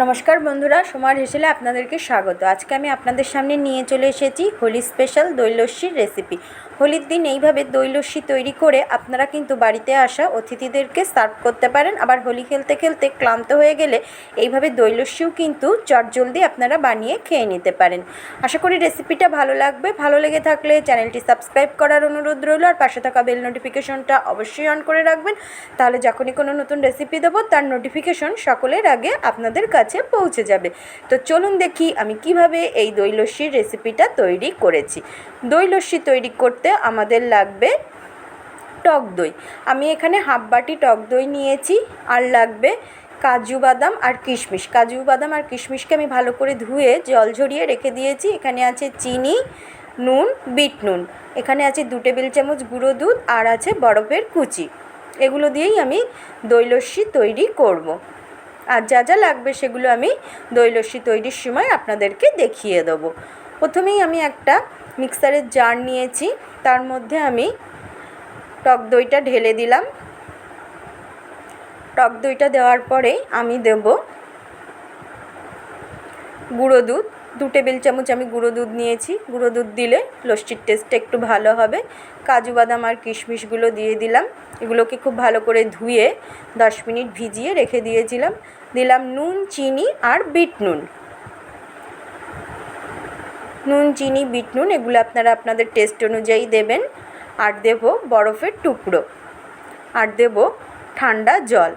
নমস্কার বন্ধুরা, সোমার হেসেলে আপনাদেরকে স্বাগত। আজকে আমি আপনাদের সামনে নিয়ে চলে এসেছি হোলি স্পেশাল দই লস্যির রেসিপি। হোলির দিন এইভাবে দই লস্যি তৈরি করে আপনারা কিন্তু বাড়িতে আসা অতিথিদেরকে সার্ভ করতে পারেন। আবার হোলি খেলতে খেলতে ক্লান্ত হয়ে গেলে এইভাবে দই লস্যিও কিন্তু চটজলদি আপনারা বানিয়ে খেয়ে নিতে পারেন। আশা করি রেসিপিটা ভালো লাগবে। ভালো লেগে থাকলে চ্যানেলটি সাবস্ক্রাইব করার অনুরোধ রইল। আর পাশে থাকা বেল নোটিফিকেশনটা অবশ্যই অন করে রাখবেন। তাহলে যখনই কোনো নতুন রেসিপি দেবো, তার নোটিফিকেশন সকলের আগে আপনাদের কাছে পৌঁছে যাবে। তো চলুন দেখি আমি কীভাবে এই দই লস্যির রেসিপিটা তৈরি করেছি। দই লস্যি তৈরি করতে আমাদের লাগবে টক দই। আমি এখানে হাফ বাটি টক দই নিয়েছি আর লাগবে কাজু বাদাম আর কিশমিশ। কাজু বাদাম আর কিশমিশকে আমি ভালো করে ধুয়ে জল ঝরিয়ে রেখে দিয়েছি। এখানে আছে চিনি, নুন, বিট নুন। এখানে আছে দু টেবিল চামচ গুঁড়ো দুধ আর আছে বরফের কুচি। এগুলো দিয়েই আমি দই লস্যি তৈরি করব। আর যা যা লাগবে সেগুলো আমি দই লস্যি তৈরির সময় আপনাদেরকে দেখিয়ে দেবো। প্রথমেই আমি একটা মিক্সারের জার নিয়েছি, তার মধ্যে আমি টক দইটা ঢেলে দিলাম। টক দইটা দেওয়ার পরে আমি দেব গুঁড়ো দুধ, দু টেবিল চামচ আমি গুঁড়ো দুধ নিয়েছি। গুঁড়ো দুধ দিলে লস্যির টেস্টটা একটু ভালো হবে। কাজু, বাদাম আর কিশমিশগুলো দিয়ে দিলাম। এগুলোকে খুব ভালো করে ধুয়ে দশ মিনিট ভিজিয়ে রেখে দিয়েছিলাম। দিলাম নুন, চিনি আর বিট নুন। নুন চিনি বিট নুন এগুলো আপনারা আপনাদের টেস্ট অনুযায়ী দেবেন। আর দেব বরফের টুকরো। আর দেব ঠান্ডা জল।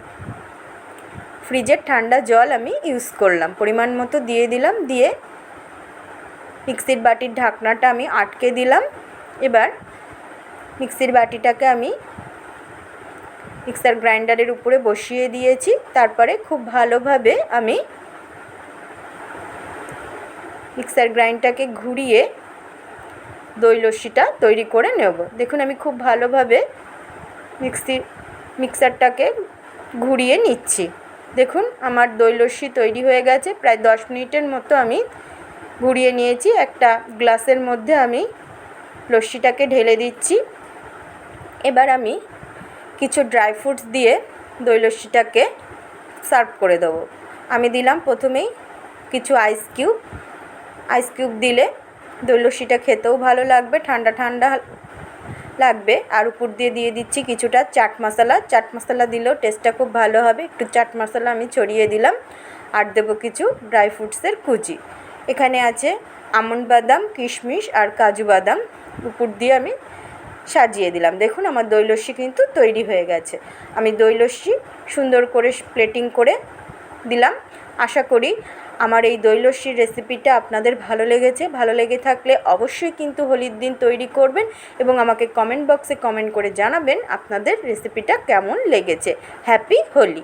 ফ্রিজের ঠান্ডা জল আমি ইউজ করলাম। পরিমাণ মতো দিয়ে দিলাম, দিয়ে মিক্সির বাটির ঢাকনাটা আমি আটকে দিলাম। এবার মিক্সির বাটিটাকে আমি মিক্সার গ্রাইন্ডারের উপরে বসিয়ে দিয়েছি। তারপরে খুব ভালোভাবে আমি মিক্সার গ্রাইন্ডটাকে ঘুরিয়ে দই লস্যিটা তৈরি করে নেব। দেখুন, আমি খুব ভালোভাবে মিক্সি, মিক্সারটাকে ঘুরিয়ে নিচ্ছি। দেখুন, আমার দই লস্যি তৈরি হয়ে গেছে। প্রায় দশ মিনিটের মতো আমি ঘুরিয়ে নিয়েছি। একটা গ্লাসের মধ্যে আমি লস্যিটাকে ঢেলে দিচ্ছি। এবার আমি কিছু ড্রাই ফ্রুটস দিয়ে দই লস্যিটাকে সার্ভ করে দেবো। আমি দিলাম প্রথমেই কিছু আইস কিউব। আইস কিউব দিলে দই লস্যিটা খেতেও ভালো লাগবে, ঠান্ডা ঠান্ডা লাগবে। আর উপর দিয়ে দিয়ে দিচ্ছি কিছুটা চাট মশলা। চাট মশলা দিলেও টেস্টটা খুব ভালো হবে। একটু চাট মশলা আমি ছড়িয়ে দিলাম। আর দেবো কিছু ড্রাই ফ্রুটসের কুচি। এখানে আছে আমন্ড বাদাম, কিশমিশ আর কাজু বাদাম। উপর দিয়ে আমি সাজিয়ে দিলাম। দেখুন আমার দই লস্যি কিন্তু তৈরি হয়ে গেছে। আমি দই লস্যি সুন্দর করে প্লেটিং করে দিলাম। আশা করি আমার এই দই রেসিপিটা আপনাদের ভালো লেগেছে, ভালো লেগে থাকলে অবশ্যই কিন্তু হোলির দিন তৈরি করবেন এবং আমাকে কমেন্ট বক্সে কমেন্ট করে জানাবেন আপনাদের রেসিপিটা কেমন লেগেছে। হ্যাপি হোলি